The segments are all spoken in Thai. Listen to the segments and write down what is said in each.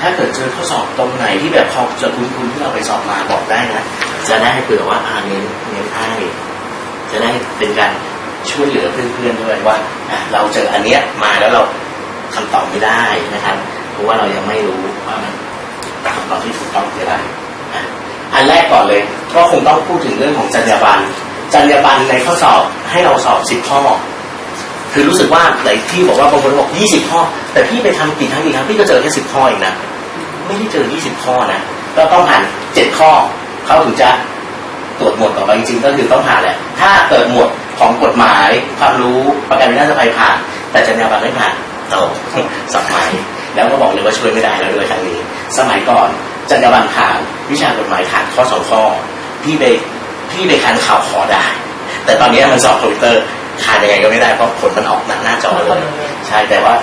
ถ้าเกิดเจอข้อสอบตรงไหนที่แบบพอจะคุ้นๆที่เราไปสอบมาบอกได้นะจะได้เผื่อว่าอ่าเน้นเน้นให้จะได้เป็นการช่วยเหลือเพื่อนๆด้วยว่าอะเราเจออันเนี้ยมาแล้วเราคำตอบไม่ได้นะครับเพราะว่าเรายังไม่รู้ว่ามันคำตอบที่ถูกต้องคืออะไรอันแรกก่อนเลยก็คงต้องพูดถึงเรื่องของจรรยาบรรณจรรยาบรรณในข้อสอบให้เราสอบสิบข้อ คือรู้สึกว่าหลายที่บอกว่าบางคนบอกยี่สิบข้อ แต่พี่ไปทำกี่ครั้งกี่ครั้งพี่ก็เจอแค่สิบข้อเองนะไม่ได้เจอยี่สิบข้อนะก็ต้องผ่านเจ็ดข้อเขาถึงจะตรวจหมวดต่อไปจริงๆก็คือต้องผ่านแหละถ้าเกิดหมวดของกฎหมายความรู้ประกันวินาศภัยผ่าน แต่จรรยาบรรณไม่ผ่านโตสมัยแล้วก็บอกเลยว่าช่วยไม่ได้แล้วด้วยครั้งนี้ สมัยก่อนจรรยาบรรณผ่านวิชากฎหมายผ่านข้อสองข้อพี่ไปพี่ไปคันข่าวขอได้ แต่ตอนนี้มันสอบคอมพิวเตอร์ คานยังไงก็ไม่ได้เพราะผลมันออกหน้าหน้าจอเลยใช่แต่ว่า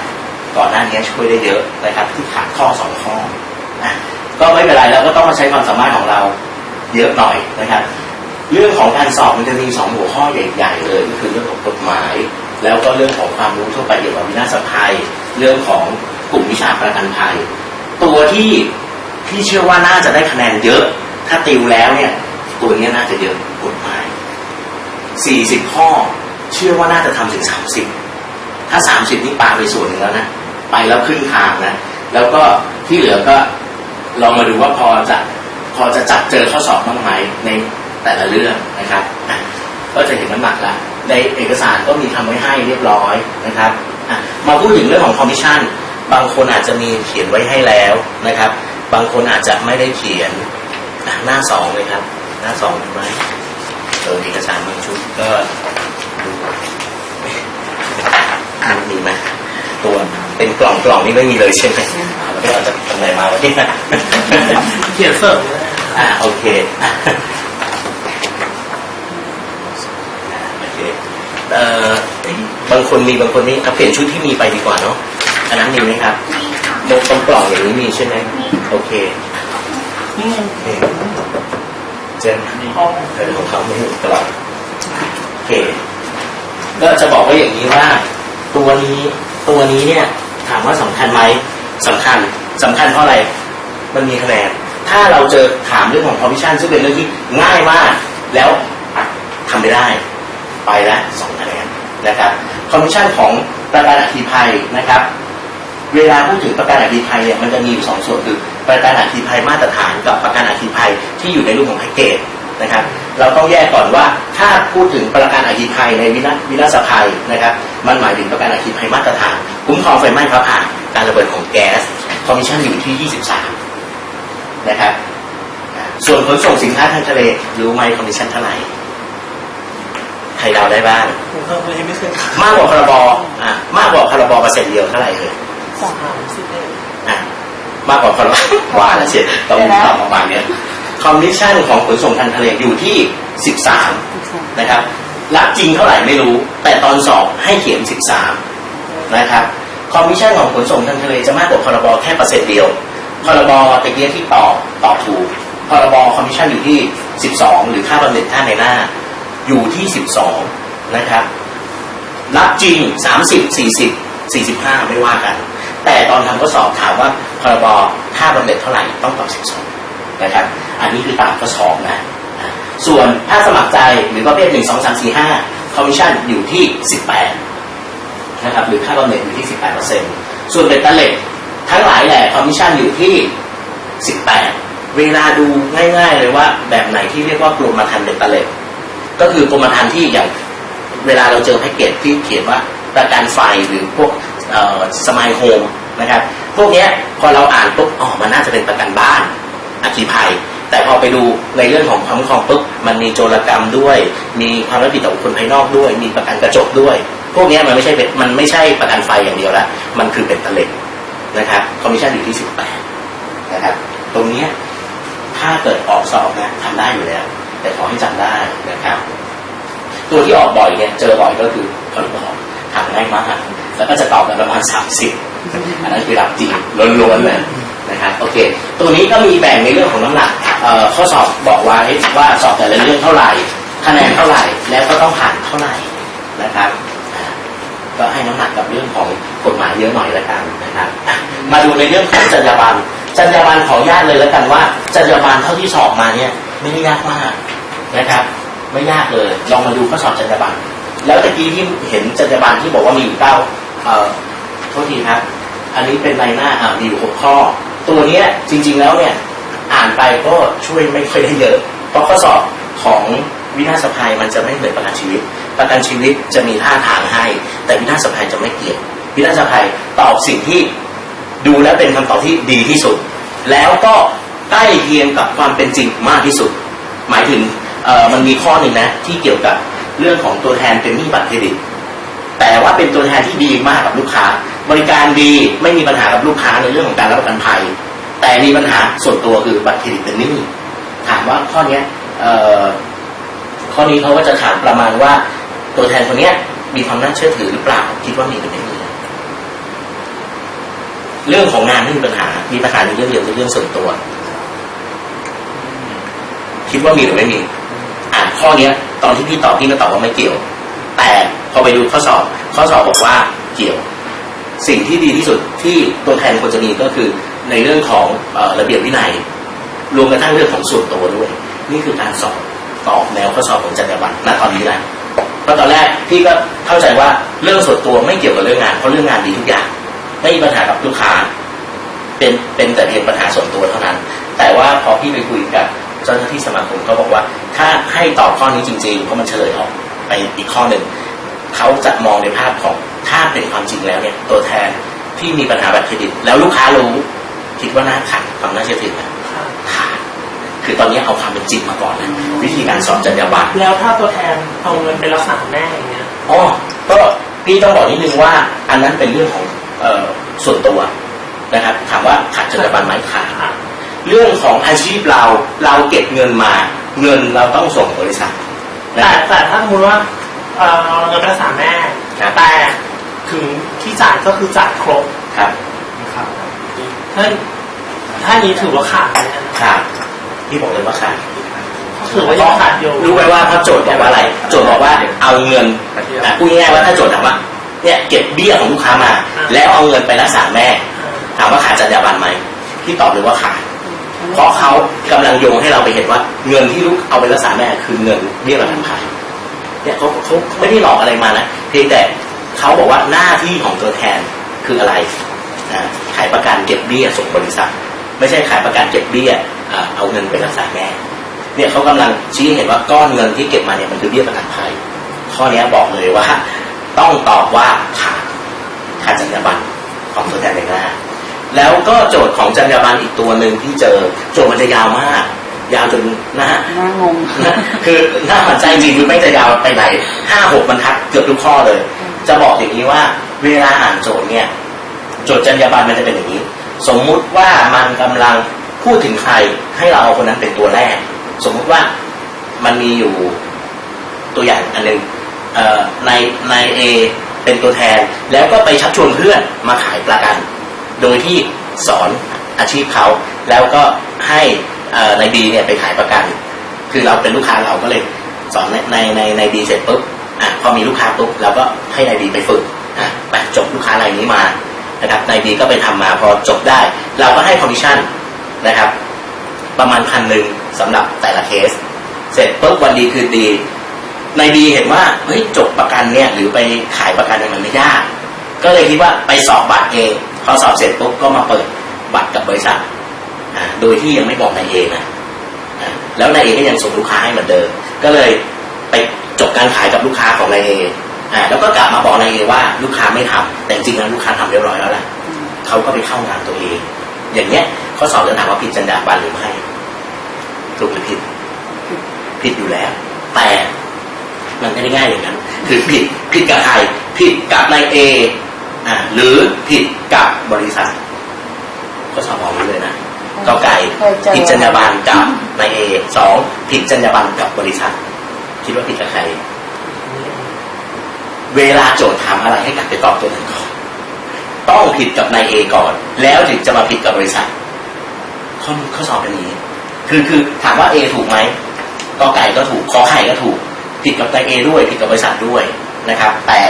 ก่อนหน้านี้ช่วยได้เยอะนะครับ ที่ขาดข้อสองข้ออะก็ไม่เป็นไรเราก็ต้องมาใช้ความสามารถของเราเยอะหน่อยนะครับ เรื่องของการสอบมันจะมีสองหัวข้อใหญ่ ๆ เลยก็คือเรื่องของกฎหมาย แล้วก็เรื่องของความรู้ทั่วไปเกี่ยวกับวินาศภัย เรื่องของกลุ่มวิชาประกันภัย ตัวที่พี่เชื่อว่าน่าจะได้คะแนนเยอะ ถ้าติวแล้วเนี่ย ตัวเนี้ยน่าจะเยอะกฎหมาย40ข้อ เชื่อว่าน่าจะทำถึง30ถ้า30นี่ปาไปส่วนหนึ่งแล้วนะไปแล้วครึ่งทางนะแล้วก็ที่เหลือก็ลองมาดูว่าพอจะพอจะจับเจอข้อสอบบ้างไหมในแต่ละเรื่องนะครับก็จะเห็นน้ำหนักและในเอกสารก็มีทำไว้ให้เรียบร้อยนะครับมาพูดถึงเรื่องของคอมมิชชั่น บางคนอาจจะมีเขียนไว้ให้แล้วนะครับ บางคนอาจจะไม่ได้เขียนหน้าสองเลยครับ หน้าสองเห็นไหมเออเอกสารบางชุดก็ มีไหมตัวเป็นกล่องกล่องนี่ไม่มีเลยใช่ไหมแล้วเราจะทำอะไรมาวันนี้เขียนเสิร์ฟเลยอ่าโอเคอะโอเคเอ่อบางคนมีบางคนนี่เอาเปลี่ยนชุดที่มีไปดีกว่าเนาะอันนั้นมีไหมครับมีค่ะตรงตรงกล่องอย่างนี้มีใช่ไหมโอเคนี่ไงเออเจนห้องเออของเขาไม่ถูกตลอดโอเค ก็จะบอกว่าอย่างนี้ว่า ตัวนี้ตัวนี้เนี่ยถามว่าสำคัญไหมสำคัญสำคัญเพราะอะไร มันมีคะแนน ถ้าเราเจอถามเรื่องของคอมมิชชั่นซึ่งเป็นเรื่องที่ง่ายมาก แล้วทำไม่ได้ ไปละสองคะแนนนะครับคอมมิชชั่นของประกันอัคคีภัยนะครับ เวลาพูดถึงประกันอัคคีภัยเนี่ยมันจะมีอยู่สองส่วนคือประกันอัคคีภัยมาตรฐานกับประกันอัคคีภัยที่อยู่ในรูปของแพ็กเกจนะครับ เราต้องแยกก่อนว่าถ้าพูดถึงประกันอัคคีภัยในวินาวินาศภัยนะครับ มันหมายถึงประกันอัคคีภัยมาตรฐานคุ้มครองไฟไหม้ฟ้าผ่าการระเบิดของแก๊สคอมมิชชั่นอยู่ที่ 23 นะครับ ส่วนขนส่งสินค้าทางทะเลรู้ไหมคอมมิชชั่นเท่าไหร่ใครเดาได้บ้างผมเพิ่มเลยไม่เคยมากกว่าพรบอะมากกว่าพรบเปอร์เซ็นต์เดียวเท่าไหร่เลยสามสิบเอ็ดอะมากกว่าพรบว่าแล้วเชียต้องมีตอบประมาณเนี้ย คอมมิชชั่นของขนส่งทางทะเลอยู่ที่ 13 นะครับ รับจริงเท่าไหร่ไม่รู้ แต่ตอนสอบให้เขียน 13 นะครับคอมมิชชั่นของขนส่งทางทะเลจะมากกว่าพรบแค่เปอร์เซ็นต์เดียวพรบตะเกียที่ตอบตอบถูกพรบคอมมิชชั่นอยู่ที่ 12 หรือค่าบำเหน็จค่าในหน้า อยู่ที่ 12 นะครับ รับจริง 30 40 45 ไม่ว่ากัน แต่ตอนทำข้อสอบถามว่าพรบค่าบำเหน็จเท่าไหร่ต้องตอบ 12 นะครับ อันนี้คือตามข้อสอบนะส่วนถ้าสมัครใจหรือประเภท1 2 3 4 5คอมมิชชั่นอยู่ที่18นะครับหรือค่าบำเหน็จอยู่ที่18%ส่วนเบ็ดเตล็ดทั้งหลายแหละคอมมิชชั่นอยู่ที่18เวลาดูง่าย ๆ เลยว่าแบบไหนที่เรียกว่ากรมธรรม์เบ็ดเตล็ดก็คือกรมธรรม์ที่อย่างเวลาเราเจอแพ็กเกจที่เขียนว่าประกันไฟหรือพวกสมายโฮมนะครับ พวกนี้พอเราอ่านปุ๊บอ๋อมันน่าจะเป็นประกันบ้าน อัคคีภัย แต่พอไปดูในเรื่องของความคุ้มครองปุ๊บมันมีโจรกรรมด้วย มีความรับผิดต่อบุคคลภายนอกด้วย มีประกันกระจกด้วย พวกนี้มันไม่ใช่เป็นมันไม่ใช่ประกันไฟอย่างเดียวละมันคือเป็นตะเล็กนะครับคอมมิชชั่นอยู่ที่18นะครับตรงนี้ถ้าเกิดออกสอบนะทำได้อยู่แล้ว แต่ขอให้จำได้นะครับ ตัวที่ออกบ่อยเนี่ยเจอบ่อยก็คือพรบทำง่ายมากแล้วก็จะตอบกันประมาณสามสิบอันนั้นคือรับจริงล้วนๆเลย นะครับโอเค ตัวนี้ก็มีแบ่งในเรื่องของน้ำหนักข้อสอบบอกไว้ว่าสอบแต่ละเรื่องเท่าไหร่คะแนนเท่าไหร่ แล้วก็ต้องผ่านเท่าไหร่นะครับ ก็ให้น้ำหนักกับเรื่องของกฎหมายเยอะหน่อยละกันนะครับ มาดูในเรื่องของจรรยาบรรณจรรยาบรรณขออนุญาตเลยล้วกันว่าจรรยาบรรณเท่าที่สอบมาเนี่ย ไม่ได้ยากมากนะครับ ไม่ยากเลยลองมาดูข้อสอบจรรยาบรรณแล้วตะกี้ที่เห็นจรรยาบรรณที่บอกว่ามีอยู่เก้าเอ่อโทษทีครับ อันนี้เป็นใบหน้าอ่ามีอยู่หกข้อ ตัวเนี้ยจริง ๆแล้วเนี่ยอ่านไปก็ช่วยไม่ค่อยได้เยอะ เพราะข้อสอบของวินาศภัยมันจะไม่เหมือนประกันชีวิต ประกันชีวิตจะมีท่าทางให้ แต่วินาศภัยจะไม่เกี่ยววินาศภัยตอบสิ่งที่ดูแล้วเป็นคำตอบที่ดีที่สุด แล้วก็ใกล้เคียงกับความเป็นจริงมากที่สุด หมายถึงมันมีข้อหนึ่งนะที่เกี่ยวกับเรื่องของตัวแทนเป็นหนี้บัตรเครดิต แต่ว่าเป็นตัวแทนที่ดีมากกับลูกค้า บริการดีไม่มีปัญหากับลูกค้าในเรื่องของการรับประกันภัย แต่มีปัญหาส่วนตัวคือบัตรเครดิตเป็นหนี้ถามว่าข้อเนี้ยข้อนี้เขาก็จะถามประมาณว่า ตัวแทนคนเนี้ยมีความน่าเชื่อถือหรือเปล่าคิดว่ามีหรือไม่มีเรื่องของงานไม่มีปัญหา มีปัญหาในเรื่องเดียวคือเรื่องส่วนตัว คิดว่ามีหรือไม่มี อ่านข้อเนี้ย ตอนที่พี่ตอบพี่ก็ตอบว่าไม่เกี่ยว แต่ พอไปดูข้อสอบข้อสอบบอกว่าเกี่ยว สิ่งที่ดีที่สุดที่ตัวแทนควรจะมีก็คือในเรื่องของอระเบียบวินัย รวมกระทั่งเรื่องของส่วนตัวด้วย นี่คือการสอบตอบแนวข้อสอบของจรรยาบรรณณตอนนี้นะเพราะตอนแรกพี่ก็เข้าใจว่าเรื่องส่วนตัวไม่เกี่ยวกับเรื่องงานเพราะเรื่องงานดีทุกอย่าง ไม่มีปัญหากับลูกค้า เป็นเป็นแต่เพียงปัญหาส่วนตัวเท่านั้น แต่ว่าพอพี่ไปคุยกับเจ้าหน้าที่สมาคมเขาบอกว่า ถ้าให้ตอบข้อนี้จริงๆเพราะมันเฉลยออกไปอีกข้อหนึ่ง เขาจะมองในภาพของถ้าเป็นความจริงแล้วเนี่ยตัวแทนที่มีปัญหาบัตรเครดิต แล้วลูกค้ารู้คิดว่าน่าขาดความน่าเชื่อถือไหมขาดคือตอนนี้เอาความเป็นจริงมาก่อนนะวิธีการสอบจรรยาบรรณแล้วถ้าตัวแทนเอาเงินไปรักษาแม่อย่างเงี้ยอ๋อก็พี่ต้องบอกนิดนึงว่า อันนั้นเป็นเรื่องของเออส่วนตัวนะครับถามว่าขาดจรรยาบรรณไหมขาดอะเรื่องของอาชีพเราเราเก็บเงินมา เงินเราต้องส่งบริษัทนะแต่ครับแต่ถ้าสมมติว่า เอ่อเอาเงินไปรักษาแม่ ครับ แต่ถึงที่จ่ายก็คือจ่ายครบครับถ้าถ้านี้ถือว่าขาดไหมนะขาดพี่บอกเลยว่าขาดถือว่ายังขาดอยู่รู้ไหมว่าเพราะโจทย์บอกว่าอะไร โจทย์บอกว่าเอาเงินอะพูดง่ายๆว่าถ้าโจทย์ถามว่าเนี่ยเก็บเบี้ยของลูกค้ามา แล้วเอาเงินไปรักษาแม่ ถามว่าขาดจรรยาบรรณไหมพี่ตอบเลยว่าขาด เพราะเขากำลังโยงให้เราไปเห็นว่า เงินที่ลูกเอาไปรักษาแม่คือเงินเบี้ยประกันภัย เนี่ยเขาเขาไม่ได้หลอกอะไรมานะเพียงแต่เขาบอกว่าหน้าที่ของตัวแทนคืออะไรอ่าขายประกันเก็บเบี้ยส่งบริษัท ไม่ใช่ขายประกันเก็บเบี้ยเอาเงินไปรักษาแม่เนี่ยเขากำลังชี้เห็นว่าก้อนเงินที่เก็บมาเนี่ยมันคือเบี้ยประกันภัยข้อนี้บอกเลยว่า ต้องตอบว่าขาดขาดจรรยาบรรณของตัวแทนในหน้าแล้วก็โจทย์ของจรรยาบรรณอีกตัวหนึ่งที่เจอโจทย์มันจะยาวมาก ยาวจนนะฮะน่างงนะคือน่าสนใจจริงคือไม่จะยาวไปไหนห้าหกบรรทัดเกือบทุกข้อเลย จะบอกอย่างนี้ว่า เวลาอ่านโจทย์เนี่ยโจทย์จรรยาบรรณมันจะเป็นอย่างนี้ สมมุติว่ามันกำลังพูดถึงใครให้เราเอาคนนั้นเป็นตัวแรก สมมุติว่ามันมีอยู่ตัวอย่างอันหนึ่งเอ่อในในเอเป็นตัวแทน แล้วก็ไปชักชวนเพื่อนมาขายประกัน โดยที่สอนอาชีพเขา แล้วก็ให้เอ่อ ในบีเนี่ยไปขายประกัน คือเราเป็นลูกค้าเราก็เลยสอนในในในในบีเสร็จปุ๊บอะพอมีลูกค้าปุ๊บเราก็ให้ในบีไปฝึกอะไปจบลูกค้ารายนี้มานะครับในบีก็ไปทำมาพอจบได้ เราก็ให้คอมมิชชั่นนะครับ ประมาณพันหนึ่งสำหรับแต่ละเคส เสร็จปุ๊บวันดีคืนดีในบีเห็นว่าเฮ้ยจบประกันเนี่ยหรือไปขายประกันเนี่ยมันไม่ยาก ก็เลยคิดว่าไปสอบบัตรเองพอสอบเสร็จปุ๊บก็มาเปิดบัตรกับบริษัท โดยที่ยังไม่บอกนายเอนะแล้วนายเอก็ยังส่งลูกค้าให้เหมือนเดิม ก็เลยไปจบการขายกับลูกค้าของนายเออ่าแล้วก็กลับมาบอกนายเอว่าลูกค้าไม่ทำแต่จริงๆแล้วลูกค้าทำเรียบร้อยแล้วแหละเขาก็ไปเข้างานตัวเอง อย่างเงี้ยข้อสอบจะถามว่าผิดจรรยาบรรณหรือไม่ถูกหรือผิด ผิดอยู่แล้ว แต่มันไม่ได้ง่ายอย่างนั้น คือผิดผิดกับใครผิดกับนายเออ่าหรือผิดกับบริษัท ก็สอบออกเลยนะ กอไก่เคยเจอผิดจรรยาบรรณกับนายเอสองผิดจรรยาบรรณกับบริษัท คิดว่าผิดกับใคร เวลาโจทย์ถามอะไรให้กลับไปตอบตัวนั้นก่อนต้องผิดกับนายเอก่อน แล้วถึงจะมาผิดกับบริษัทข้อข้อสอบเป็นอย่างนี้ คือคือถามว่า A ถูกไหมกอไก่ก็ถูกขอไข่ก็ถูก ผิดกับนาย A ด้วยผิดกับบริษัทด้วยนะครับ แต่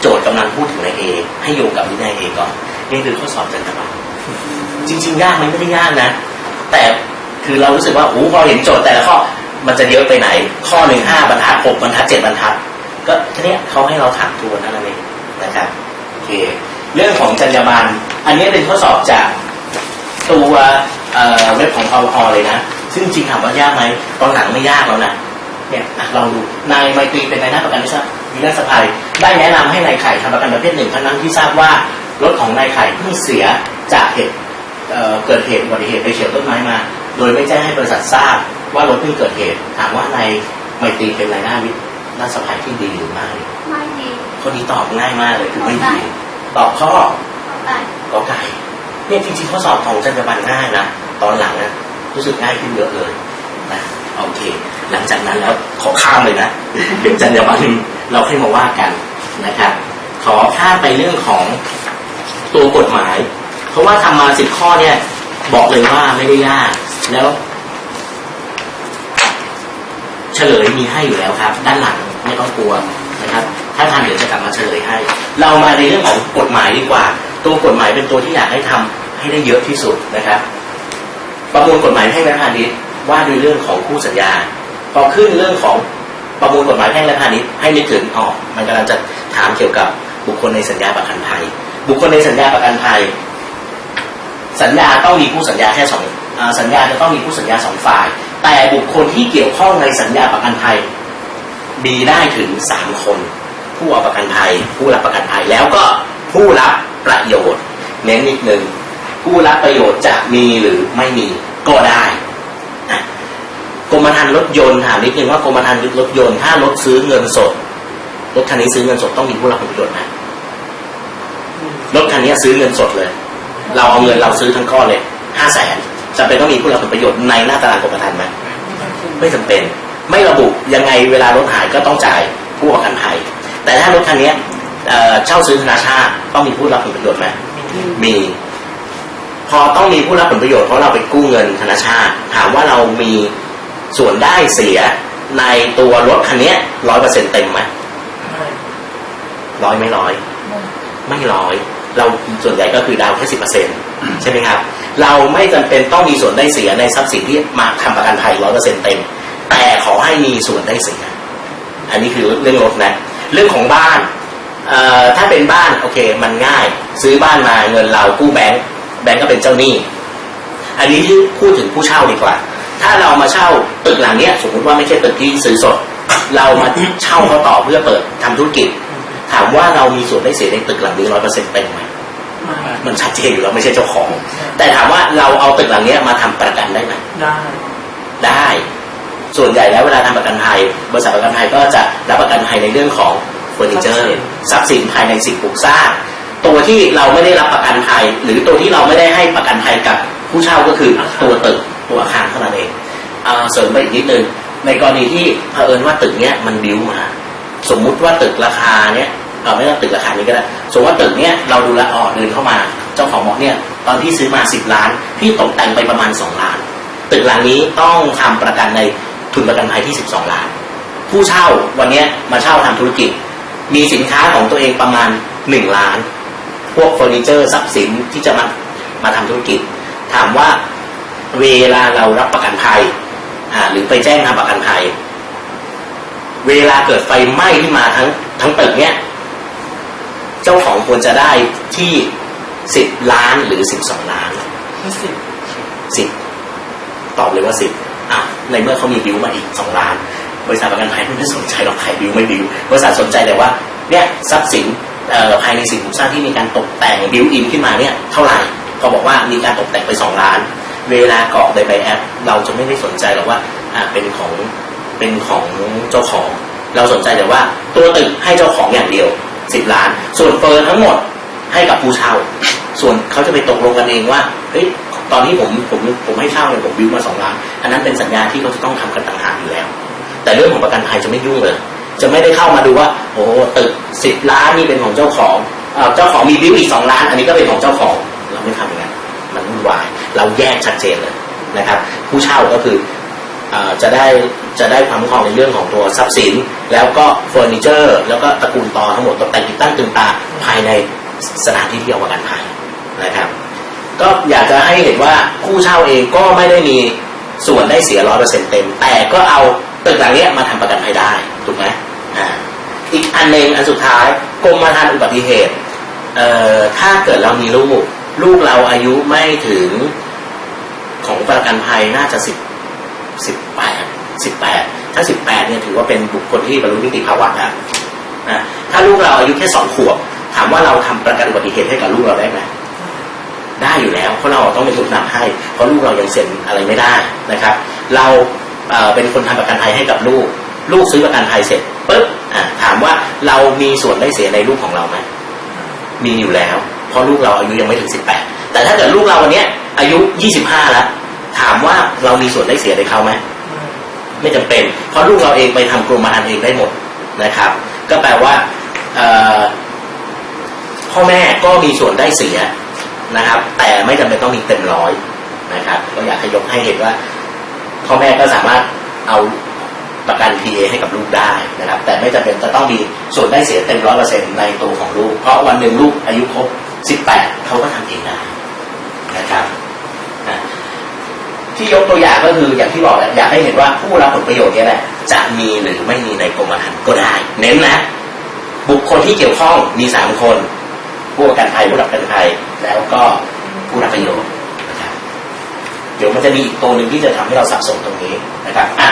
โจทย์กำลังพูดถึงนาย A ให้โยงกับที่นาย A ก่อนนี่คือข้อสอบจรรยาบรรณ จริงๆยากไหมไม่ได้ยากนะ แต่คือเรารู้สึกว่าโอ้พอเห็นโจทย์แต่ละข้อมันจะเยอะไปไหน ข้อหนึ่งห้าบรรทัดหกบรรทัดเจ็ดบรรทัด ก็แค่นี้เขาให้เราถามทวนนั่นเองนะครับโอเคเรื่องของจรรยาบรรณอันนี้เป็นข้อสอบจากตัวเว็บของพอเลยนะ ซึ่งจริงถามว่ายากไหมตอนหลังไม่ยากแล้วนะเนี่ยลองดูนายไมตรีเป็นนายหน้าประกันวิชาวินาศภัยได้แนะนำให้นายไข่ทำประกันประเภทหนึ่งทั้งนั้นที่ทราบว่ารถของนายไข่เพิ่งเสีย จากเหตุเเกิดเหตุอุบัติเหตุไปเฉียวต้นไม้มา โดยไม่แจ้งให้บริษัททราบว่ารถเพิ่งเกิดเหตุ ถามว่าในไมตรีเป็นนายหน้าวินาศภัยที่ดีหรือไม่ไม่ดีคนนี้ตอบง่ายมากเลยคือไม่ดี ตอบข้อกอไก่เนี่ยจริงๆข้อสอบของจรรยาบรรณง่ายนะตอนหลังนะรู้สึกง่ายขึ้นเยอะเลยนะโอเค หลังจากนั้นแล้วขอข้ามเลยนะเป็นจรรยาบรรณเราค่อยมาว่ากันนะครับขอข้ามไปเรื่องของตัวกฎหมาย เพราะว่าทำมาสิบข้อเนี่ย บอกเลยว่าไม่ได้ยาก แล้ว เฉลยมีให้อยู่แล้วครับ ด้านหลังไม่ต้องกลัวนะครับ ถ้าทันเดี๋ยวจะกลับมาเฉลยให้ เรามาในเรื่องของกฎหมายดีกว่า ตัวกฎหมายเป็นตัวที่อยากให้ทำให้ได้เยอะที่สุดนะครับ ประมวลกฎหมายแพ่งและพาณิชย์ว่าด้วยเรื่องของคู่สัญญา พอขึ้นเรื่องของประมวลกฎหมายแพ่งและพาณิชย์ให้นึกถึงอ๋อมันกำลังจะถามเกี่ยวกับบุคคลในสัญญาประกันภัย บุคคลในสัญญาประกันภัย สัญญาต้องมีผู้สัญญาแค่สองสัญญาจะต้องมีผู้สัญญาสองฝ่าย แต่บุคคลที่เกี่ยวข้องในสัญญาประกันภัยมีได้ถึงสามคน ผู้เอาประกันภัย ผู้รับประกันภัยแล้วก็ผู้รับประโยชน์ เน้นนิดนึงผู้รับประโยชน์จะมีหรือไม่มีก็ได้กรมธรรม์รถยนต์ถามนิดนึงว่ากรมธรรม์รถยนต์ถ้ารถซื้อเงินสดรถคันนี้ซื้อเงินสดต้องมีผู้รับประโยชน์ไหมรถคันนี้ซื้อเงินสดเลย เราเอาเงินเราซื้อทั้งก้อนเลยห้าแสนจำเป็นต้องมีผู้รับผลประโยชน์ในหน้าตารางกรมธรรม์ไหมไม่จำเป็น ไม่ระบุยังไงเวลารถหายก็ต้องจ่ายผู้ประกันภัย แต่ถ้ารถคันนี้เอ่อเช่าซื้อธนาชาติต้องมีผู้รับผลประโยชน์ไหมมี พอต้องมีผู้รับผลประโยชน์เพราะเราไปกู้เงินธนาชาติถามว่าเรามีส่วนได้เสียในตัวรถคันนี้ร้อยเปอร์เซ็นต์เต็มไหมร้อยไม่ร้อย ไม่ร้อย เราส่วนใหญ่ก็คือดาวแค่สิบเปอร์เซ็นใช่ไหมครับ เราไม่จำเป็นต้องมีส่วนได้เสียในทรัพย์สินที่มาทำประกันภัยร้อยเปอร์เซ็นต์เต็ม แต่ขอให้มีส่วนได้เสีย อันนี้คือเรื่องรถนะ เรื่องของบ้านเอ่อถ้าเป็นบ้านโอเคมันง่าย ซื้อบ้านมาเงินเรากู้แบงก์แบงก์ก็เป็นเจ้าหนี้ อันนี้ที่พูดถึงผู้เช่าดีกว่า ถ้าเรามาเช่าตึกหลังเนี้ยสมมติว่าไม่ใช่ตึกที่ซื้อสด เรามาเช่าเขาต่อเพื่อเปิดทำธุรกิจ ถามว่าเรามีส่วนได้เสียในตึกหลังนี้ร้อยเปอร์เซ็นต์เต็มไหมมันชัดเจนอยู่แล้วไม่ใช่เจ้าของ แต่ถามว่าเราเอาตึกหลังเนี้ยมาทำประกันได้ไหมได้ได้ ส่วนใหญ่แล้วเวลาทำประกันภัยบริษัทประกันภัยก็จะรับประกันภัยในเรื่องของเฟอร์นิเจอร์ทรัพย์สินภายในสิ่งปลูกสร้างตัวที่เราไม่ได้รับประกันภัย หรือตัวที่เราไม่ได้ให้ประกันภัยกับผู้เช่าก็คือตัวตึกตัวอาคารเท่านั้นเองอ่าเสริมไปอีกนิดนึงในกรณีที่เผอิญว่าตึกเนี้ยมันบิ้วมา สมมุติว่าตึกราคาเนี้ยเออไม่ต้องตึกราคานี้ก็ได้สมมติว่าตึกเนี้ยเราดูแลวออกเดินเข้ามา เจ้าของบอกเนี่ยตอนที่ซื้อมาสิบล้านพี่ตกแต่งไปประมาณสองล้าน ตึกหลังนี้ต้องทำประกันในทุนประกันภัยที่ 12 ล้าน ผู้เช่าวันเนี้ยมาเช่าทำธุรกิจ มีสินค้าของตัวเองประมาณ 1 ล้าน พวกเฟอร์นิเจอร์ทรัพย์สินที่จะมามาทำธุรกิจ ถามว่าเวลาเรารับประกันภัยอ่าหรือไปแจ้งทำประกันภัย เวลาเกิดไฟไหม้ขึ้นมาทั้งทั้งตึกเนี้ยเจ้าของควรจะได้ที่10ล้านหรือ12ล้านไม่สิสิบตอบเลยว่าสิบอะในเมื่อเขามีบิวมาอีกสองล้าน บริษัทประกันภัยไม่สนใจหรอกใครบิวไม่บิวบริษัทสนใจแต่ว่าเนี่ยทรัพย์สินเอ่อภายในสิ่งปลูกสร้างที่มีการตกแต่งบิวอินขึ้นมาเนี่ยเท่าไหร่เขาบอกว่ามีการตกแต่งไปสองล้าน เวลากรอกในใบแอป เราจะไม่ได้สนใจหรอกว่าอะเป็นของ เป็นของเจ้าของ เราสนใจแต่ว่าตัวตึกให้เจ้าของอย่างเดียวสิบล้าน ส่วนเฟิร์ทั้งหมดให้กับผู้เช่า ส่วนเขาจะไปตกลงกันเองว่าเฮ้ยตอนนี้ผมผมผมให้เช่าเนี่ยผมบิวมาสองล้านอันนั้นเป็นสัญญาที่เขาจะต้องทำกันต่างหากอยู่แล้ว แต่เรื่องของประกันภัยจะไม่ยุ่งเลย จะไม่ได้เข้ามาดูว่า โอ้ตึกสิบล้านนี่เป็นของเจ้าของเจ้าของมีบิวอีกสองล้าน อันนี้ก็เป็นของเจ้าของเราไม่ทำอย่างนั้นมันวุ่นวาย เราแยกชัดเจนเลยนะครับ ผู้เช่าก็คือ จะได้จะได้ความคุ้มครองในเรื่องของตัวทรัพย์สิน แล้วก็เฟอร์นิเจอร์ แล้วก็ตระกูลต่อทั้งหมดตกแต่งติดตั้งตึงตาภายในสถานที่ที่เอาประกันภัยนะครับ ก็อยากจะให้เห็นว่าผู้เช่าเองก็ไม่ได้มีส่วนได้เสียร้อยเปอร์เซ็นต์เต็ม แต่ก็เอาตึกหลังนี้มาทำประกันภัยได้ถูกไหมอ่าอีกอันหนึ่งอันสุดท้ายกรมธรรม์อุบัติเหตุเอ่อถ้าเกิดเรามีลูก ลูกเราอายุไม่ถึงของประกันภัยน่าจะสิบ สิบแปดสิบแปดถ้าสิบแปดเนี่ยถือว่าเป็นบุคคลที่บรรลุนิติภาวะแล้วนะถ้าลูกเราอายุแค่สองขวบถามว่าเราทำประกันอุบัติเหตุให้กับลูกเราได้ไหมได้อยู่แล้วเพราะเราต้องเป็นคนนำให้ เพราะลูกเรายังเซ็นอะไรไม่ได้นะครับ เราเป็นคนทำประกันภัยให้กับลูก ลูกซื้อประกันภัยเสร็จปุ๊บถามว่าเรามีส่วนได้เสียในลูกของเราไหมมีอยู่แล้ว เพราะลูกเราอายุยังไม่ถึง18แปดแต่ถ้าเกิดลูกเราวันนี้อายุ25แล้ว ถามว่าเรามีส่วนได้เสียในเขาไหมไม่จำเป็น เพราะลูกเราเองไปทำกรมธรรม์เองได้หมดนะครับ ก็แปลว่าพ่อแม่ก็มีส่วนได้เสียนะครับ แต่ไม่จำเป็นต้องมีเต็มร้อยนะครับ ก็อยากให้ยกให้เห็นว่า พ่อแม่ก็สามารถเอาประกัน PA ให้กับลูกได้นะครับ แต่ไม่จำเป็นจะต้องมีส่วนได้เสียเต็มร้อยเปอร์เซ็นต์ในตัวของลูก เพราะวันหนึ่งลูกอายุครบ18เขาก็ทำเองได้นะครับ ที่ยกตัวอย่างก็คืออย่างที่บอกแหละอยากให้เห็นว่าผู้รับผลประโยชน์เนี้แหละจะมีหรือไม่มีในกรมธรรม์ก็ได้ เน้นนะ บุคคลที่เกี่ยวข้องมีสามคนผู้ประกันภัยผู้รับประกันภัยแล้วก็ผู้รับประโยชน์นะครับเดี๋ยวมันจะมีอีกตัวหนึ่งที่จะทำให้เราสับสนตรงนี้นะครับอะ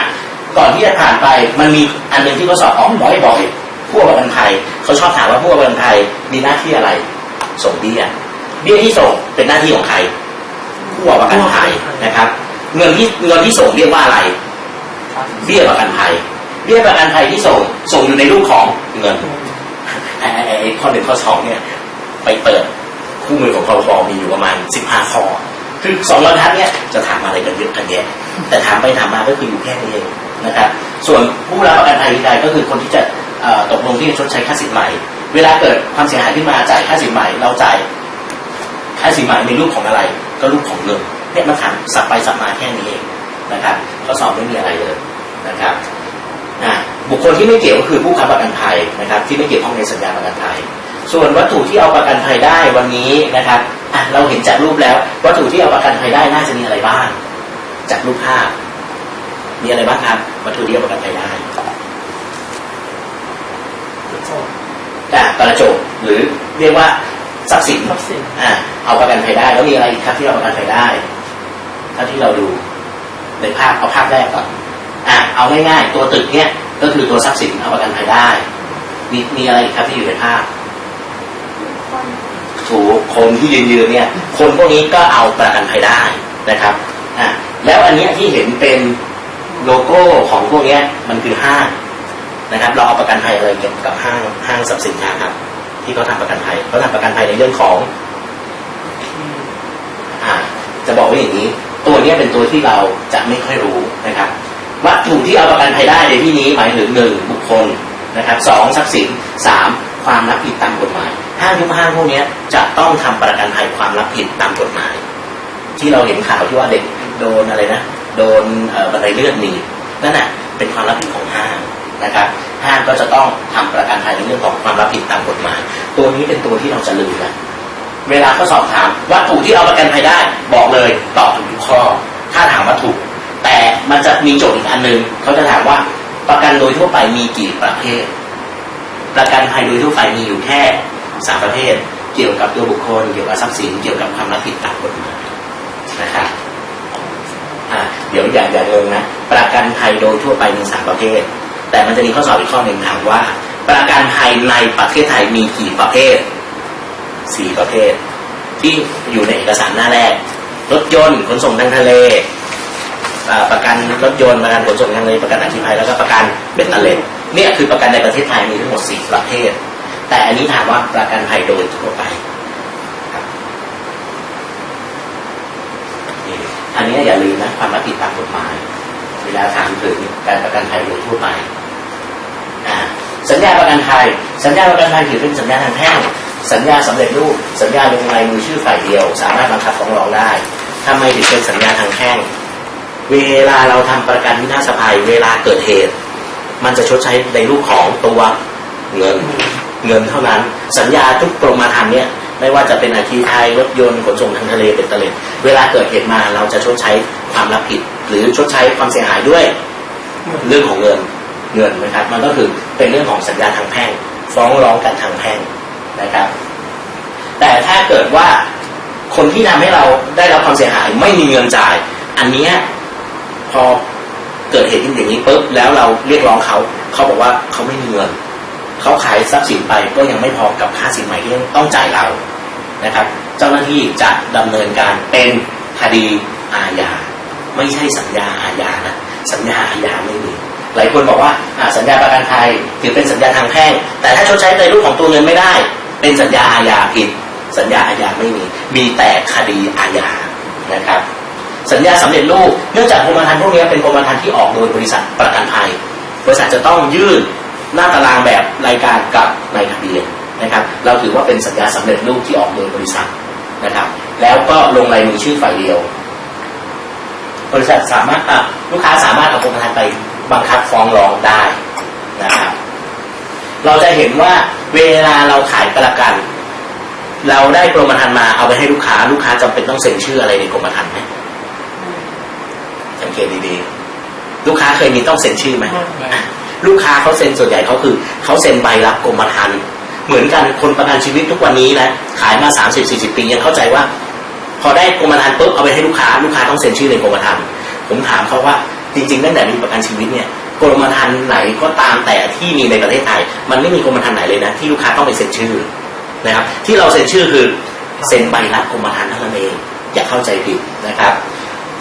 ก่อนที่จะผ่านไปมันมีอันหนึ่งที่เขาสอบออกบ่อยๆผู้ประกันภัยเขาชอบถามว่าผู้ประกันภัยมีหน้าที่อะไร ส่งเบี้ยเบี้ยที่ส่งเป็นหน้าที่ของใครผู้ประกันภัยนะครับ เงินที่เงินที่ส่งเรียกว่าอะไร เบี้ยประกันภัย เบี้ยประกันภัยที่ส่งส่งอยู่ในรูปของเงินไอ้ข้อหนึ่งข้อสองเนี่ย ไปเปิดคู่มือของพรบมีอยู่ประมาณสิบห้าข้อ คือสองบรรทัดเนี่ยจะถามอะไรกันเยอะกันแยะแต่ถามไปถามมาก็คืออยู่แค่นี้เองนะครับ ส่วนผู้รับประกันภัยใดก็คือคนที่จะตกลงที่จะชดใช้ค่าสินใหม่ เวลาเกิดความเสียหายขึ้นมาจ่ายค่าสินใหม่ เราจ่ายค่าสินใหม่ในรูปของอะไร ก็รูปของเงิน เนี่ยมาถามสับไปสับมาแค่นี้เองนะครับข้อสอบไม่มีอะไรเลยนะครับอะบุคคลที่ไม่เกี่ยวก็คือผู้ค้ำประกันภัยนะครับ ที่ไม่เกี่ยวข้องในสัญญาประกันภัย ส่วนวัตถุที่เอาประกันภัยได้วันนี้นะครับอะเราเห็นจากรูปแล้ว วัตถุที่เอาประกันภัยได้น่าจะมีอะไรบ้าง จากรูปภาพ มีอะไรบ้างครับ วัตถุที่เอาประกันภัยได้อะกระจกหรือเรียกว่าทรัพย์สินทรัพย์สินอะเอาประกันภัยได้ แล้วมีอะไรอีกครับที่เอาประกันภัยได้ เท่าที่เราดูในภาพเอาภาพแรกก่อนอะเอาง่ายๆ ตัวตึกเนี่ยก็คือตัวทรัพย์สินเอาประกันภัยได้ มีมีอะไรอีกครับที่อยู่ในภาพถูกคนที่ยืนยืนๆเนี่ย คนพวกนี้ก็เอาประกันภัยได้นะครับอะแล้วอันเนี้ยที่เห็นเป็นโลโก้ของพวกเนี้ยมันคือห้างนะครับ เราเอาประกันภัยอะไรเกี่ยวกับห้างห้างสรรพสินค้าครับ ที่เขาทำประกันภัยเขาทำประกันภัยในเรื่องของ อ่า จะบอกว่าอย่างนี้ ตัวนี้เป็นตัวที่เราจะไม่ค่อยรู้นะครับ วัตถุที่เอาประกันภัยได้ในที่นี้หมายถึงหนึ่งบุคคลนะครับสองทรัพย์สินสามความรับผิดตามกฎหมายห้างทุกห้างพวกนี้จะต้องทำประกันภัยความรับผิดตามกฎหมาย ที่เราเห็นข่าวที่ว่าเด็กโดนอะไรนะโดนบันไดเลือนหนีนั่นน่ะเป็นความรับผิดของห้างนะครับห้างก็จะต้องทำประกันภัยในเรื่องของความรับผิดตามกฎหมาย ตัวนี้เป็นตัวที่เราจะลืมกัน เวลาเขาสอบถามวัตถุที่เอาประกันภัยได้ บอกเลยตอบถูกทุกข้อ ถ้าถามวัตถุ แต่มันจะมีโจทย์อีกอันหนึ่งเขาจะถามว่าประกันโดยทั่วไปมีกี่ประเภท ประกันภัยโดยทั่วไปมีอยู่แค่สามประเภท เกี่ยวกับตัวบุคคล เกี่ยวกับทรัพย์สิน เกี่ยวกับความรับผิดตามกฎหมายนะครับเดี๋ยวอย่าอย่างงนะ ประกันภัยโดยทั่วไปมีสามประเภท แต่มันจะมีข้อสอบอีกข้อหนึ่งถามว่า ประกันภัยในประเทศไทยมีกี่ประเภท สี่ประเภท ที่อยู่ในเอกสารหน้าแรก รถยนต์ขนส่งทางทะเลประกันรถยนต์ประกันขนส่งทางทะเลประกันอัคคีภัยแล้วก็ประกันเบตเตอร์เลนเนี่ยคือประกันในประเทศไทยมีทั้งหมดสี่ประเภท แต่อันนี้ถามว่าประกันภัยโดยทั่วไปอันนี้อย่าลืมนะความรับผิดตามกฎหมาย เวลาถามถึงการประกันภัยโดยทั่วไปสัญญาประกันภัย สัญญาประกันภัยถือเป็นสัญญาทางแพ่ง สัญญาสำเร็จรูป สัญญาลงลายมือชื่อฝ่ายเดียว สามารถบังคับฟ้องร้องได้ทำไมถึงเป็นสัญญาทางแพ่งเวลาเราทำประกันวินาศภัยเวลาเกิดเหตุ มันจะชดใช้ในรูปของตัวเงินเงินเท่านั้น สัญญาทุกกรมธรรม์เนี่ยไม่ว่าจะเป็นอาคีไทยรถยนต์ขนส่งทางทะเลเป็นทะเลเวลาเกิดเหตุมาเราจะชดใช้ความรับผิด หรือชดใช้ความเสียหายด้วย เรื่องของเงินเงินนะครับ มันก็คือเป็นเรื่องของสัญญาทางแพ่ง ฟ้องร้องกันทางแพ่ง นะครับ แต่ถ้าเกิดว่าคนที่ทำให้เราได้รับความเสียหายไม่มีเงินจ่าย อันนี้พอเกิดเหตุอย่างนี้ปุ๊บแล้วเราเรียกร้องเขาเขาบอกว่าเขาไม่มีเงินเขาขายทรัพย์สินไปก็ยังไม่พอกับค่าสินใหม่ที่ต้องจ่ายเรานะครับ เจ้าหน้าที่จะดำเนินการเป็นคดีอาญาไม่ใช่สัญญาอาญานะสัญญาอาญาไม่มีหลายคนบอกว่าอ่าสัญญาประกันภัยถือเป็นสัญญาทางแพ่งแต่ถ้าชดใช้ในรูปของตัวเงินไม่ได้ เป็นสัญญาอาญาผิด สัญญาอาญาไม่มี มีแต่คดีอาญานะครับ สัญญาสำเร็จรูปเนื่องจากกรมธรรม์พวกนี้เป็นกรมธรรม์ที่ออกโดยบริษัทประกันภัย บริษัทจะต้องยื่นหน้าตารางแบบรายการกับในทะเบียนนะครับ เราถือว่าเป็นสัญญาสำเร็จรูปที่ออกโดยบริษัทนะครับ แล้วก็ลงลายมือชื่อฝ่ายเดียว บริษัทสามารถลูกค้าสามารถเอากรมธรรม์ไปบังคับฟ้องร้องได้นะครับ เราจะเห็นว่าเวลาเราขายประกัน เราได้กรมธรรม์มาเอาไปให้ลูกค้า ลูกค้าจำเป็นต้องเซ็นชื่ออะไรในกรมธรรม์ไหมสังเกตดีๆ ลูกค้าเคยมีต้องเซ็นชื่อไหมอะลูกค้าเขาเซ็นส่วนใหญ่เขาคือเขาเซ็นใบรับกรมธรรม์เหมือนกันคนประกันชีวิตทุกวันนี้นะขายมา30 40ปียังเข้าใจว่า พอได้กรมธรรม์ปุ๊บเอาไปให้ลูกค้า ลูกค้าต้องเซ็นชื่อในกรมธรรม์ผมถามเขาว่าจริงๆตั้งแต่มีประกันชีวิตเนี่ย กรมธรรม์ไหนก็ตามแต่ที่มีในประเทศไทย มันไม่มีกรมธรรม์ไหนเลยนะ ที่ลูกค้าต้องไปเซ็นชื่อนะครับ ที่เราเซ็นชื่อคือเซ็นใบรับกรมธรรม์เท่านั้นเอง อย่าเข้าใจผิดนะครับ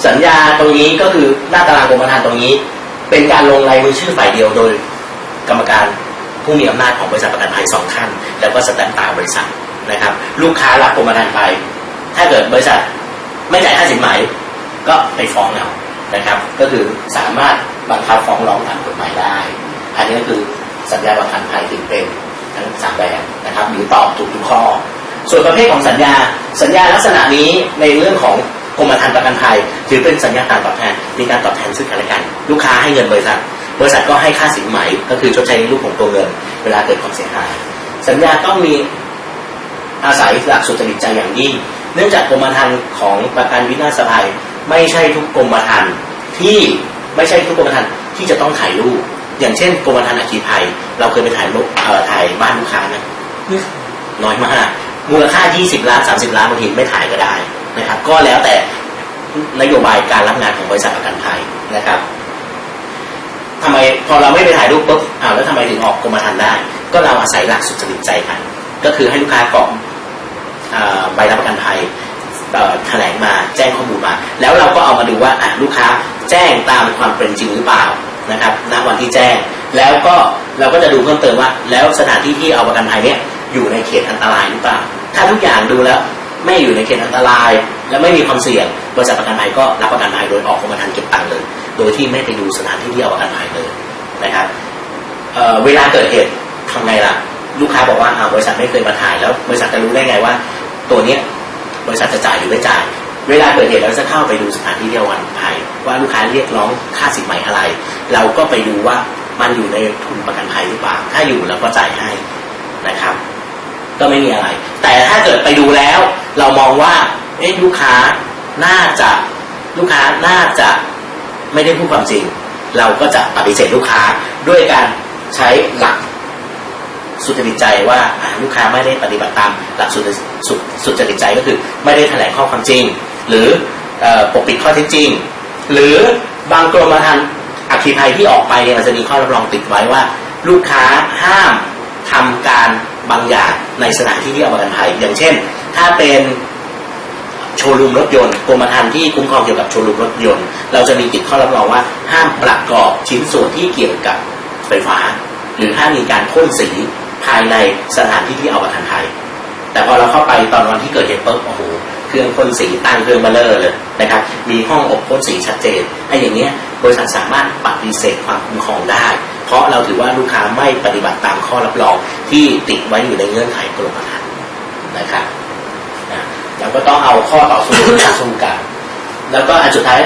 สัญญาตรงนี้ก็คือหน้าตารางกรมธรรม์ตรงนี้ เป็นการลงลายมือชื่อฝ่ายเดียวโดย กรรมการผู้มีอำนาจของบริษัทประกันภัยสองท่านแล้วก็สแตมป์ตาบริษัทนะครับ ลูกค้ารับกรมธรรม์ไป ถ้าเกิดบริษัทไม่จ่ายค่าสินไหมก็ไปฟ้องเอานะครับ ก็คือสามารถ บังคับฟ้องร้องตามกฎหมายได้ อันนี้คือสัญญาประกันภัยถึงเป็นทั้งสามแบบนะครับหรือตอบถูกทุกข้อ ส่วนประเภทของสัญญา สัญญาลักษณะนี้ในเรื่องของกรมธรรม์ประกันภัยถือเป็นสัญญาการตอบแทนมีการตอบแทนซึ่งกันและกัน ลูกค้าให้เงินบริษัท บริษัทก็ให้ค่าสินไหมก็คือชดใช้ในรูปของตัวเงิน เวลาเกิดความเสียหาย สัญญาต้องมีอาศัยหลักสุจริตใจอย่างยิ่ง เนื่องจากกรมธรรม์ของประกันวินาศภัย ไม่ใช่ทุกกรมธรรม์ที่ ไม่ใช่ทุกกรมธรรม์ที่จะต้องถ่ายรูปอย่างเช่นกรมธรรม์อัคคีภัย เราเคยไปถ่ายรูปเอ่อถ่ายบ้านลูกค้านะนี่น้อยมากมูลค่า 20 ล้าน 30 ล้านบางทีไม่ถ่ายก็ได้นะครับ ก็แล้วแต่นโยบายการรับงานของบริษัทประกันภัยนะครับทำไมพอเราไม่ไปถ่ายรูปปุ๊บอ้าวแล้วทำไมถึงออกกรมธรรม์ได้ ก็เราอาศัยหลักสุจริตใจกัน ก็คือให้ลูกค้ากรอกอ่าใบรับประกันภัยเอ่อแถลงมาแจ้งข้อมูลมา แล้วเราก็เอามาดูว่าอะลูกค้า แจ้งตามความเป็นจริงหรือเปล่านะครับณวันที่แจ้ง แล้วก็เราก็จะดูเพิ่มเติมว่า แล้วสถานที่ที่เอาประกันภัยเนี่ยอยู่ในเขตอันตรายหรือเปล่า ถ้าทุกอย่างดูแล้วไม่อยู่ในเขตอันตราย และไม่มีความเสี่ยงบริษัทประกันภัยก็รับประกันภัยโดยออกกรมธรรม์เก็บตังค์เลย โดยที่ไม่ไปดูสถานที่ที่เอาประกันภัยเลยนะครับเเวลาเกิดเหตุทำไงล่ะ ลูกค้าบอกว่าบริษัทไม่เคยมาถ่ายแล้วบริษัทจะรู้ได้ไงว่า ตัวเนี้ยบริษัทจะจ่ายหรือไม่จ่าย เวลาเกิดเหตุเราจะเข้าไปดูสถานที่เอาประกันภัยว่าลูกค้าเรียกร้องค่าสินไหม่อะไร เราก็ไปดูว่ามันอยู่ในทุนประกันภัยหรือเปล่า ถ้าอยู่เราก็จ่ายให้นะครับ ก็ไม่มีอะไร แต่ถ้าเกิดไปดูแล้ว เรามองว่าเอ๊ะลูกค้าน่าจะลูกค้าน่าจะไม่ได้พูดความจริง เราก็จะปฏิเสธลูกค้าด้วยการใช้หลักสุจริตใจว่าลูกค้าไม่ได้ปฏิบัติตามหลักสุจสุสุจริตใจก็คือ ไม่ได้แถลงข้อความจริง หรืออปกปิดข้อเท็จจริง หรือบางกรมธรรม์อัคคีภัยที่ออกไปเนี่ยมันจะมีข้อรับรองติดไว้ว่า ลูกค้าห้ามทำการบางอย่างในสถานที่ที่เอาประกันภัย อย่างเช่น ถ้าเป็นโชว์รูมรถยนต์กรมธรรม์ที่คุ้มครองเกี่ยวกับโชว์รูมรถยนต์ เราจะมีติดข้อรับรองว่าห้ามประกอบชิ้นส่วนที่เกี่ยวกับไฟฟ้า หรือห้ามมีการพ่นสีภายในสถานที่ที่เอาประกันภัย แต่พอเราเข้าไปตอนวันที่เกิดเหตุปุ๊บโอ้โห เครื่องพ่นสีตั้งเครื่องเบลเลอร์เลยนะครับ มีห้องอบพ่นสีชัดเจนไอ้อย่างเนี้ยบริษัทสามารถปฏิเสธความคุ้มครองได้ เพราะเราถือว่าลูกค้าไม่ปฏิบัติตามข้อรับรองที่ติดไว้อยู่ในเงื่อนไขกรมธรรม์นะครับเราก็ต้องเอาข้อต่อสู้มาสู้กันแล้วก็อันสุดท้าย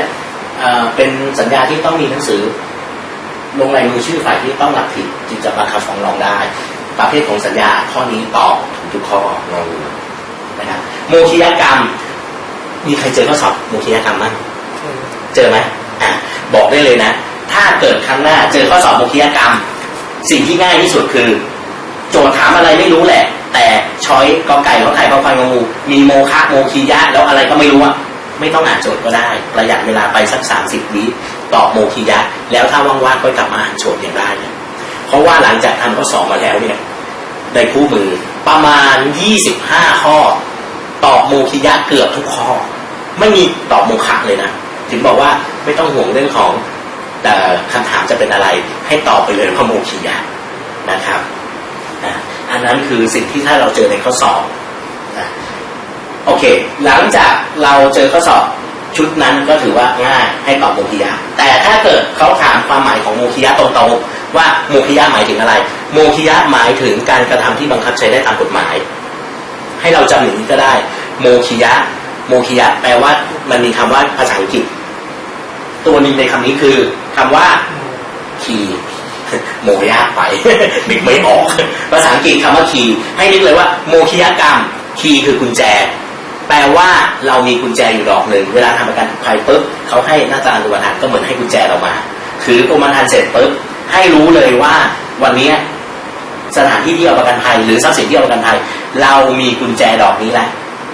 เอ่อเป็นสัญญาที่ต้องมีหนังสือ ลงลายมือชื่อฝ่ายที่ต้องรับผิดจึงจะบังคับฟ้องร้องได้ ประเภทของสัญญาข้อนี้ตอบถูกทุกข้อลองดู โมคิยกรรม มีใครเจอข้อสอบโมคิยกรรมบ้างเจอไหมอะบอกได้เลยนะ ถ้าเกิดครั้งหน้าเจอข้อสอบโมคิยกรรม สิ่งที่ง่ายที่สุดคือ โจทย์ถามอะไรไม่รู้แหละ แต่ช้อยกอไก่ขอไข่ขอควายงงูมีโมคะโมคียะแล้วอะไรก็ไม่รู้อะไม่ต้องอ่านโจทย์ก็ได้ ประหยัดเวลาไปสักสามสิบวิตอบโมคียะ แล้วถ้าว่างๆก็กลับมาอ่านโจทย์อย่างได้เนี่ยเพราะว่าหลังจากทำข้อสอบมาแล้วเนี่ยในคู่มือประมาณ 25 ข้อ ตอบโมคิยะเกือบทุกข้อ ไม่มีตอบโมคะเลยนะ ถึงบอกว่าไม่ต้องห่วงเรื่องของแต่คำถามจะเป็นอะไร ให้ตอบไปเลยว่าโมคิยะนะครับอันนั้นคือสิ่งที่ถ้าเราเจอในข้อสอบโอเค หลังจากเราเจอข้อสอบชุดนั้นก็ถือว่าง่ายให้ตอบโมคิยะ แต่ถ้าเกิดเขาถามความหมายของโมคิยะตรงๆว่าโมคิยะหมายถึงอะไร โมคิยะหมายถึงการกระทำที่บังคับใช้ได้ตามกฎหมาย ให้เราจำอย่างนี้ก็ได้ โมคิยะ โมคิยะ แปลว่ามันมีคำว่าภาษาอังกฤษ ตัวหนึงในคำนี้คือคำว่าคีย์โมยากไปนึกไม่ออก ภาษาอังกฤษคำว่าคีย์ให้นึกเลยว่าโมคิยะกรรม คีย์คือกุญแจ แปลว่าเรามีกุญแจอยู่ดอกหนึ่งเวลาทำประกันภัยปุ๊บเขาให้หน้าตาอุปทานก็เหมือนให้กุญแจเรามาถือกรมธรรม์เสร็จปุ๊บให้รู้เลยว่าวันนี้สถานที่ที่เอาประกันภัยหรือทรัพย์สินที่เอาประกันภัย เรามีกุญแจดอกนี้แหละ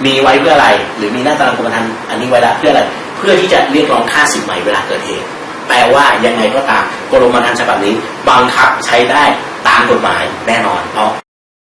มีไว้เพื่ออะไร หรือมีหน้าตารางกรมธรรม์อันนี้ไว้แล้วเพื่ออะไร เพื่อที่จะเรียกร้องค่าสินใหม่เวลาเกิดเหตุแปลว่ายังไงก็ตามกรมธรรม์ฉบับนี้บังคับใช้ได้ตามกฎหมายแน่นอนเนาะ